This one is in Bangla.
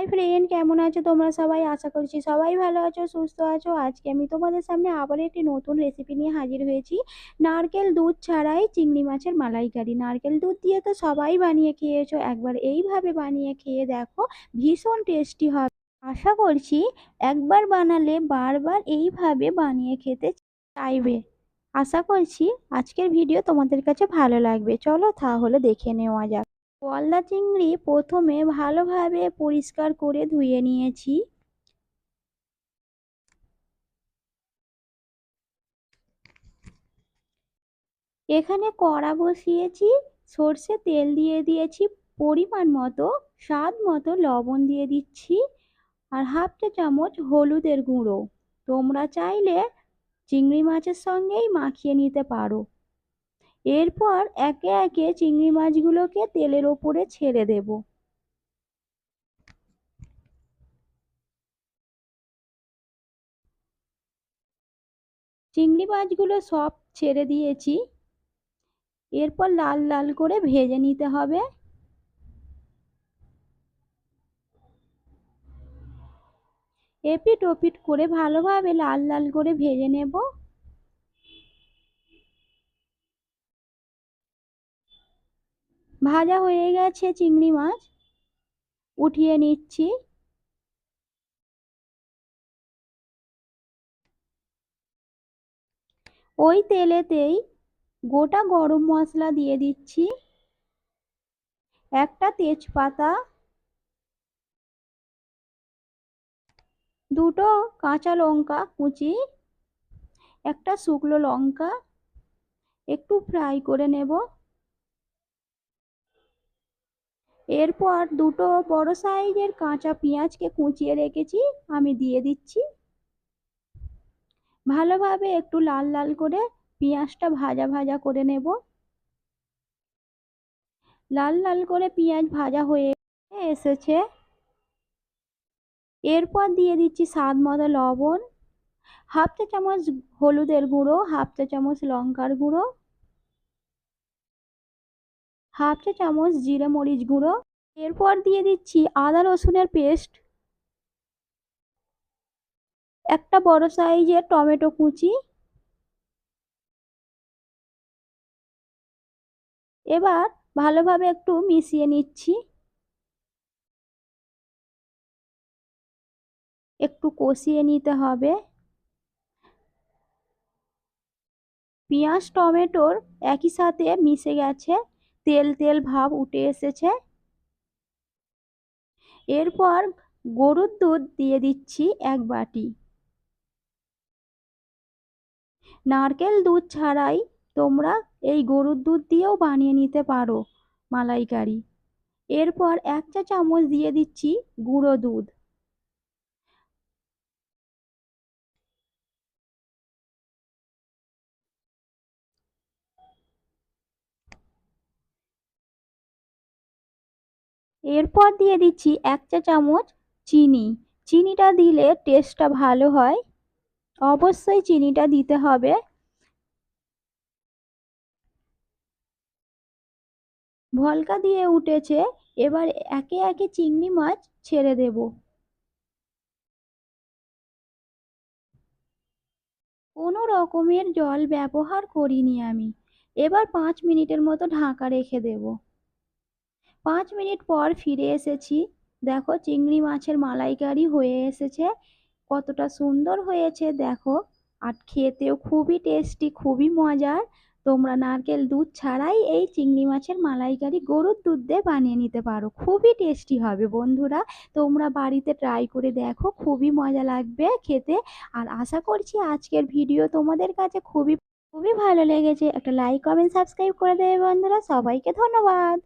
হাই ফ্রেন্ড কেমন আছো তোমরা সবাই? আশা করছি সবাই ভালো আছো, সুস্থ আছো। আজকে আমি তোমাদের সামনে আবার একটি নতুন রেসিপি নিয়ে হাজির হয়েছি। নারকেল দুধ ছাড়াই চিংড়ি মাছের মালাইকারি। নারকেল দুধ দিয়ে তো সবাই বানিয়ে খেয়েছো, একবার এইভাবে বানিয়ে খেয়ে দেখো, ভীষণ টেস্টি হবে। আশা করছি একবার বানালে বারবার এইভাবে বানিয়ে খেতে চাইবে। আশা করছি আজকের ভিডিও তোমাদের কাছে ভালো লাগবে। চলো তাহলে দেখে নেওয়া যাক। গলদা চিংড়ি প্রথমে ভালোভাবে পরিষ্কার করে ধুয়ে নিয়েছি। এখানে কড়া বসিয়েছি, সর্ষে তেল দিয়ে দিয়েছি, পরিমাণ মতো, স্বাদ মতো লবণ দিয়ে দিচ্ছি, আর হাফ চা চামচ হলুদের গুঁড়ো। তোমরা চাইলে চিংড়ি মাছের সঙ্গেই মাখিয়ে নিতে পারো। এরপর একে একে চিংড়ি মাছগুলোকে তেলের ওপরে ছেড়ে দেব। চিংড়ি মাছগুলো সব ছেড়ে দিয়েছি। এরপর লাল লাল করে ভেজে নিতে হবে। এপিট ওপিট করে ভালোভাবে লাল লাল করে ভেজে নেব। ভাজা হয়ে গেছে চিংড়ি মাছ। উঠিয়ে নিচ্ছি। ওই তেলেতেই গোটা গরম মশলা দিয়ে দিচ্ছি। একটা তেজপাতা। দুটো কাঁচা লঙ্কা কুচি। একটা শুকনো লঙ্কা। একটু ফ্রাই করে নেব। এরপর দুটো বড় সাইজের কাঁচা পেঁয়াজকে কুচিয়ে রেখেছি, আমি দিয়ে দিচ্ছি। ভালোভাবে একটু লাল লাল করে পেঁয়াজটা ভাজা ভাজা করে নেব। লাল লাল করে পেঁয়াজ ভাজা হয়ে এসেছে। এরপর দিয়ে দিচ্ছি স্বাদ মতো লবণ, হাফ চা চামচ হলুদের গুঁড়ো, হাফ চা চামচ লঙ্কার গুঁড়ো। হাফ চা চামচ জিরে মরিচ গুঁড়ো। এরপর দিয়ে দিচ্ছি আদা রসুনের পেস্ট। একটা বড় সাইজের টমেটো কুচি। এবার ভালোভাবে একটু মিশিয়ে নিচ্ছি। একটু কষিয়ে নিতে হবে। পেঁয়াজ, টমেটোর একই সাথে মিশে গেছে। তেল তেল ভাব উঠে এসেছে। এরপর গরুর দুধ দিয়ে দিচ্ছি এক বাটি। নারকেল দুধ ছাড়াই তোমরা এই গরুর দুধ দিয়েও বানিয়ে নিতে পারো মালাইকারি। এরপর এক চা চামচ দিয়ে দিচ্ছি গুঁড়ো দুধ। এরপর দিয়ে দিচ্ছি এক চা চামচ চিনি। চিনিটা দিলে টেস্টটা ভালো হয়। অবশ্যই চিনিটা দিতে হবে। ভলকা দিয়ে উঠেছে এবার একে একে চিংড়ি মাছ ছেড়ে দেব। কোনো রকমের জল ব্যবহার করিনি আমি। এবার পাঁচ মিনিটের মতো ঢাকা রেখে দেব। পাঁচ মিনিট পর ফিরে এসেছি। দেখো চিংড়ি মাছের মালাইকারি হয়ে এসেছে। কতটা সুন্দর হয়েছে দেখো। আর খেতেও খুবই টেস্টি, খুবই মজার। তোমরা নারকেল দুধ ছাড়াই এই চিংড়ি মাছের মালাইকারি গরুর দুধ দিয়ে বানিয়ে নিতে পারো। খুবই টেস্টি হবে বন্ধুরা। তোমরা বাড়িতে ট্রাই করে দেখো, খুবই মজা লাগবে খেতে। আর আশা করছি আজকের ভিডিও তোমাদের কাছে খুবই খুবই ভালো লেগেছে। একটা লাইক, কমেন্ট, সাবস্ক্রাইব করে দেবে বন্ধুরা। সবাইকে ধন্যবাদ।